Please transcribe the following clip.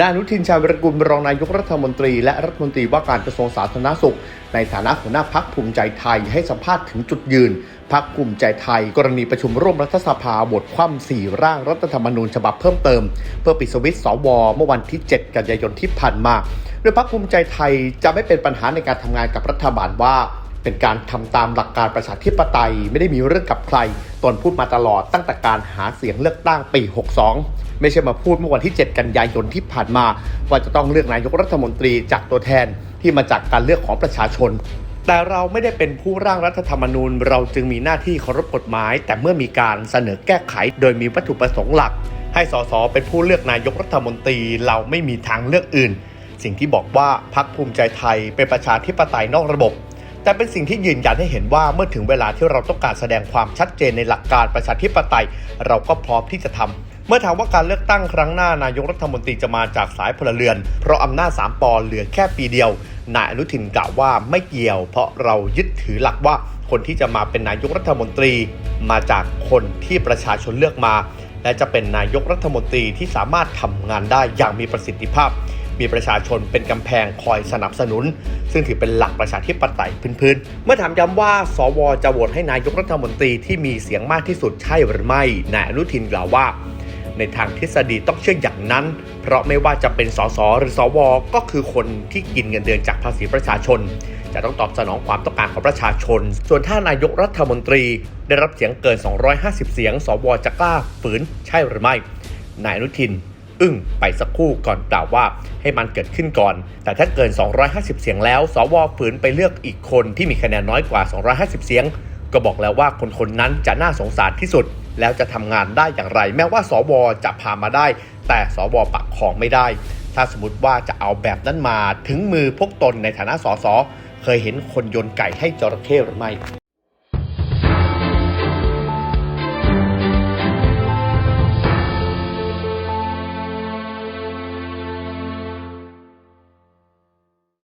นายอนุทินชาญวิรกุลรองนายกรัฐมนตรี และรัฐมนตรีว่าการกระทรวงสาธารณสุข ในฐานะหัวหน้าพักภูมิใจไทยให้สัมภาษณ์ถึงจุดยืนพักภูมิใจไทย กรณีประชุมร่วมรัฐสภาบทคว่ำสี่ร่างรัฐธรรมนูญฉบับเพิ่มเติม เพื่อปิดสวิตช์สวเมื่อวันที่ 7 กันยายนที่ผ่านมาโดยพักภูมิใจไทยจะไม่เป็นปัญหาในการทำงานกับรัฐบาลว่า เป็นการทำตามหลักการประชาธิปไตยไม่ได้มีเรื่องกับใคร ตนพูดมาตลอดตั้งแต่การหาเสียงเลือกตั้งปี 62 ไม่ใช่มาพูดเมื่อวันที่ 7 กันยายนที่ผ่านมา ว่าจะต้องเลือกนายกรัฐมนตรีจากตัวแทนที่มาจากการเลือกของประชาชน แต่เราไม่ได้เป็นผู้ร่างรัฐธรรมนูญ เราจึงมีหน้าที่เคารพกฎหมาย แต่เมื่อมีการเสนอแก้ไข โดยมีวัตถุประสงค์หลัก ให้สสเป็นผู้เลือกนายกรัฐมนตรี เราไม่มีทางเลือกอื่น สิ่งที่บอกว่าพักภูมิใจไทยเป็นประชาธิปไตยนอกระบบ แต่เป็นสิ่งที่ยืนยันให้เห็นว่าเมื่อถึงเวลาที่เราต้องการแสดงความชัดเจนในหลักการประชาธิปไตย เราก็พร้อมที่จะทำเมื่อถามว่าการเลือกตั้งครั้งหน้านายกรัฐมนตรีจะมาจากสายพลเรือน เพราะอำนาจสามปอเหลือแค่ปีเดียวนายอนุทินกล่าวว่าไม่เกี่ยว เพราะเรายึดถือหลักว่าคนที่จะมาเป็นนายกรัฐมนตรี มาจากคนที่ประชาชนเลือกมา และจะเป็นนายกรัฐมนตรีที่สามารถทำงานได้อย่างมีประสิทธิภาพ มีประชาชนเป็นกำแพงคอยสนับสนุน ซึ่งถือเป็นหลักประชาธิปไตยพื้นๆ เมื่อถามย้ำว่า สวจะโหวตให้นายกรัฐมนตรีที่มีเสียงมากที่สุดใช่หรือไม่นายอนุทินกล่าวว่า ในทางทฤษฎีต้องเชื่ออย่างนั้น เพราะไม่ว่าจะเป็นสสหรือสวก็คือคนที่กินเงินเดือนจากภาษีประชาชนจะต้องตอบสนองความต้องการของประชาชน ส่วนถ้านายกรัฐมนตรี ได้รับเสียงเกิน 250 เสียง สวจะกล้าฝืนใช่หรือไม่ นายอนุทิน อึ้งไปสักครู่ก่อนกล่าวว่าให้มันเกิดขึ้นก่อน แต่ถ้าเกิน 250 เสียงแล้ว สวฝืนไปเลือกอีกคนที่มีคะแนนน้อยกว่า 250 เสียง ก็บอกแล้วว่าคนคนนั้นจะน่าสงสารที่สุด แล้วจะทำงานได้อย่างไร แม้ว่าสวจะพามาได้ แต่สวปักของไม่ได้ ถ้าสมมติว่าจะเอาแบบนั้นมาถึงมือพวกตนในฐานะสสเคยเห็นคนโยนไก่ให้จระเข้หรือไม่